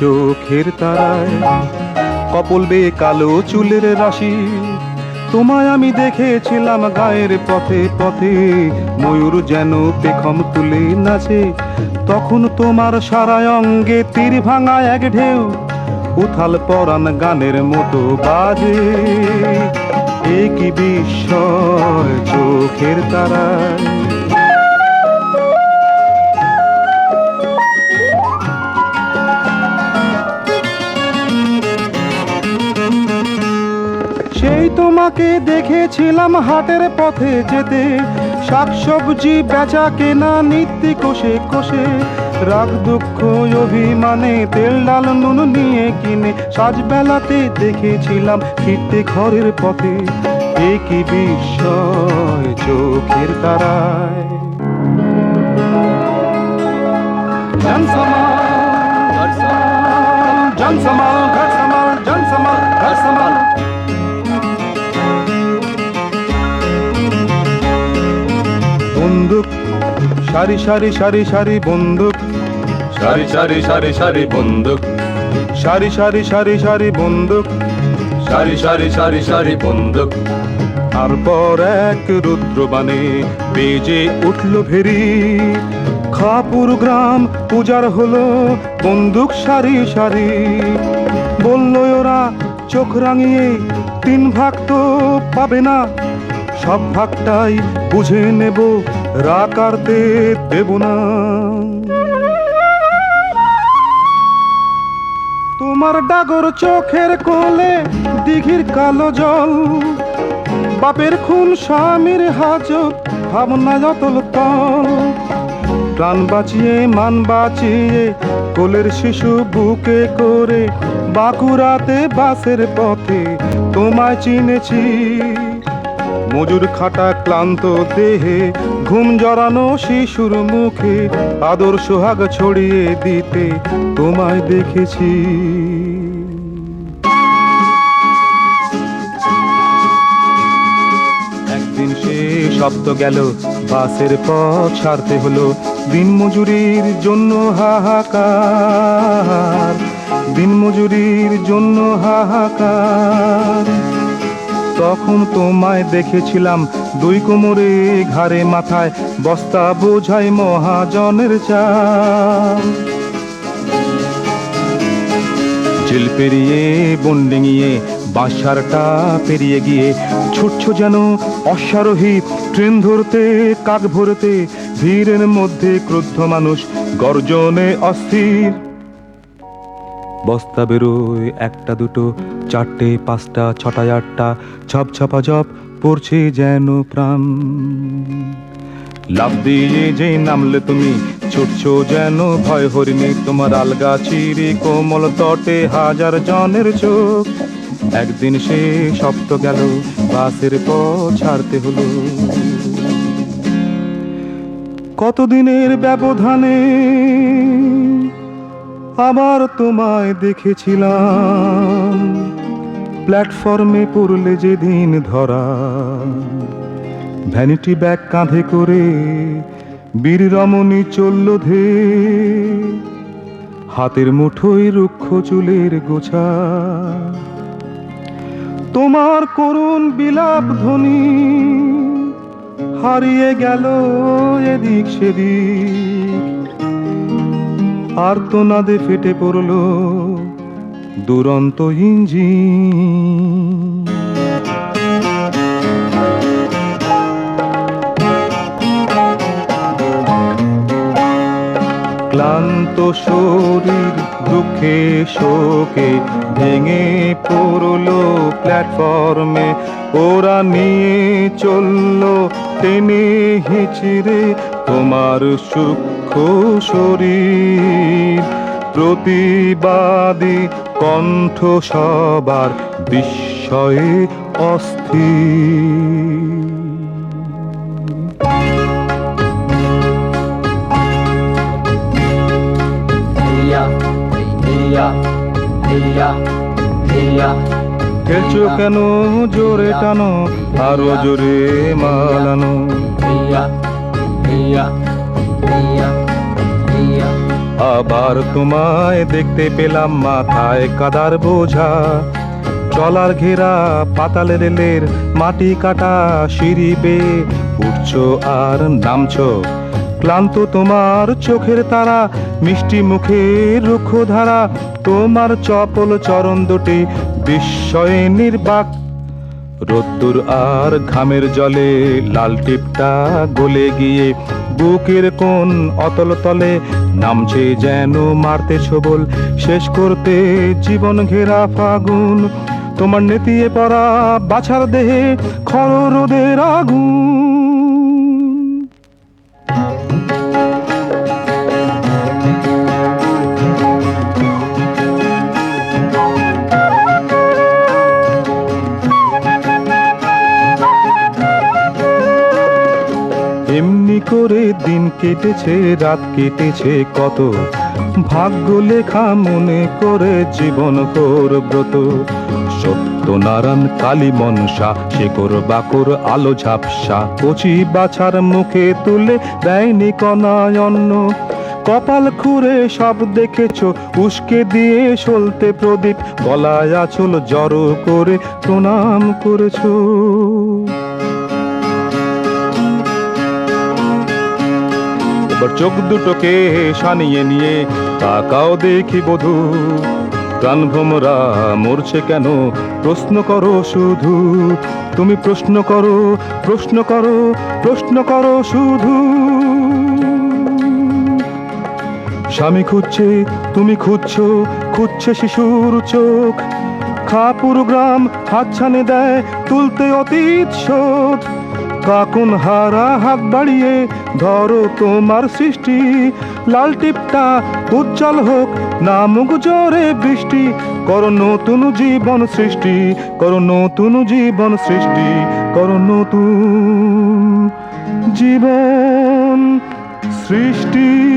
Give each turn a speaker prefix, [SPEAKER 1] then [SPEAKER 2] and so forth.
[SPEAKER 1] চোখের তারায়? কপল বে কালো চুলের রাশি। তোমায় আমি দেখেছিলাম গায়ের পথে পথে, ময়ূর যেন পেখম তুলে নাচে। তখন তোমার সারা অঙ্গে তীর ভাঙা এক ঢেউ, উথাল পরান গানের মতো বাজে। এ কি বিস্ময় চোখের তারায়। তোমাকে দেখেছিলাম হাটের পথে যেতে। শাকসবজি বেচা কেনা, নিত্য কোষে কোষে। রাগ, দুঃখ, অভিমানে তেল, ডাল, নুন নিয়ে কিনে সাজবেলাতে দেখেছিলাম ফিরতে ঘরের পথে। এ কি বিস্ময় চোখের তারায়। জনসমাল জনসমাল ঘর সমাল জনসমাল সারি সারি সারি সারি বন্দুক।
[SPEAKER 2] সারি সারি সারি সারি বন্দুক।
[SPEAKER 1] সারি সারি সারি সারি বন্দুক।
[SPEAKER 2] সারি সারি সারি সারি বন্দুক।
[SPEAKER 1] তারপর এক রুদ্রবাণে বেজে উঠল ভেরি। খাপুর গ্রাম পূজার হলো বন্দুক সারি সারি। বলল ওরা চোখ রাঙিয়ে তিন ভাগ তো পাবে না। সব ভাগটাই বুঝে নেব রাকারতে দেব না। তোমার ডাগর চোখের কোলে দিঘির কালো জল, বাপের খুন স্বামীর হাজত ভাবনা যতল তল। প্রাণ বাঁচিয়ে, মান বাঁচিয়ে, কোলের শিশু বুকে করে বাঁকুড়াতে বাসের পথে তোমায় চিনেছি। মজুর খাটা ক্লান্ত দেহে, ঘুম জড়ানো শিশুর মুখে, আদর সোহাগ ছড়িয়ে দিতে তোমায় দেখেছি। একদিন সে শব্দ গেল, বাসের পথ ছাড়তে হলো, দিন মজুরির জন্য হাহাকার। দিন মজুরির জন্য হাহাকার। তখন তোমায় দেখেছিলাম দুই কোমরে, ঘাড়ে, মাথায়। বস্তা বোঝাই মহাজনের চাল। জেল পেরিয়ে, বন ডিঙিয়ে বাসারটা পেরিয়ে গিয়ে ছুটছ যেন অশ্বারোহী ট্রেন ধরতে, কাক ভরতে, ভিড়ের মধ্যে ক্রুদ্ধ মানুষ গর্জনে অস্থির। বস্তা বেরোয়, একটা দুটো চারটে, পাঁচটা ছটা আটটা ছপ ছপা জপ পড়ছে যেন প্রাণ। লাভ দিয়ে যে নামলে তুমি, ছুটছো যেন ভয় হরিণী, তোমার আলগা চিরি কোমল তটে হাজার জনের চোখ। একদিন সে সপ্ত গেল, বাসের পথ ছাড়তে হলো। কতদিনের ব্যবধানে আবার তোমায় দেখেছিলাম। প্ল্যাটফর্মে পড়লে যেদিন ধরা, ভ্যানিটি ব্যাগ কাঁধে করে বীর রমণী চলল ধে। হাতের মুঠোয় রুক্ষ চুলের গোছা। তোমার করুণ বিলাপ ধ্বনি হারিয়ে গেল এদিক সেদিক। আর তো নাদে ফেটে পড়ল দুরন্ত ইঞ্জিন। ক্লান্ত শরীর, দুঃখে শোকে ভেঙে পড়ল প্ল্যাটফর্মে। ওরা নিয়ে চলল টেনে হিচড়ে তোমার সূক্ষ্ম শরীর। প্রতিবাদী কণ্ঠ সবার বিস্ময়ে অস্থির। খেলছো কেন? জোরে টানো আরও জোরে মালানো। আবার তোমায় দেখতে পেলাম মাথায় কাদার বোঝা। চলার ঘেরা পাতালে রেলের মাটি কাটা সিঁড়ি বেয়ে উঠছো আর নামছো। ক্লান্ত তোমার চোখের তারা, মিষ্টি মুখের রুক্ষ ধারা তোমার চপল চরণ দুটি বিস্ময়ে নির্বাক। রোদ্দুর আর ঘামের জলে লাল টিপটা গলে গিয়ে বুকের কোন অতল তলে নামছে যেন মারতে ছবল। শেষ করতে জীবন ঘেরা ফাগুন, তোমার নেতিয়ে পড়া বাছার দেহে খর রোদের আগুন। এমনি করে দিন কেটেছে, রাত কেটেছে কত। ভাগ্য লেখা মনে করে জীবন কর ব্রত। সত্যনারায়ণ কালী মনসা শেকর বাকর আলো ঝাপসা, কচি বাছার মুখে তুলে দেয়নি কনায় অন্ন কপাল খুঁড়ে সব দেখেছ, উস্কে দিয়ে সলতে প্রদীপ, গলায় আচল জড়ো করে প্রণাম করেছ। এবার চোখ দুটোকে সানিয়ে নিয়ে তাকাও দেখি বধু। প্রাণ ভ্রমরা মরছে কেন? প্রশ্ন করো শুধু। তুমি প্রশ্ন করো প্রশ্ন করো প্রশ্ন করো শুধু। স্বামী খুঁজছে, তুমি খুঁজছো, খুঁজছে শিশুর চোখ। খাপুর গ্রাম হাতছানে দেয়, তুলতে অতীত শোধ। কাকুন হারা হাত বাড়িয়ে ধরো তোমার সৃষ্টি। লাল টিপটা উজ্জ্বল হোক নামুক জোরে বৃষ্টি। করো নতুন জীবন সৃষ্টি, করো নতুন জীবন সৃষ্টি, করো নতুন জীবন সৃষ্টি।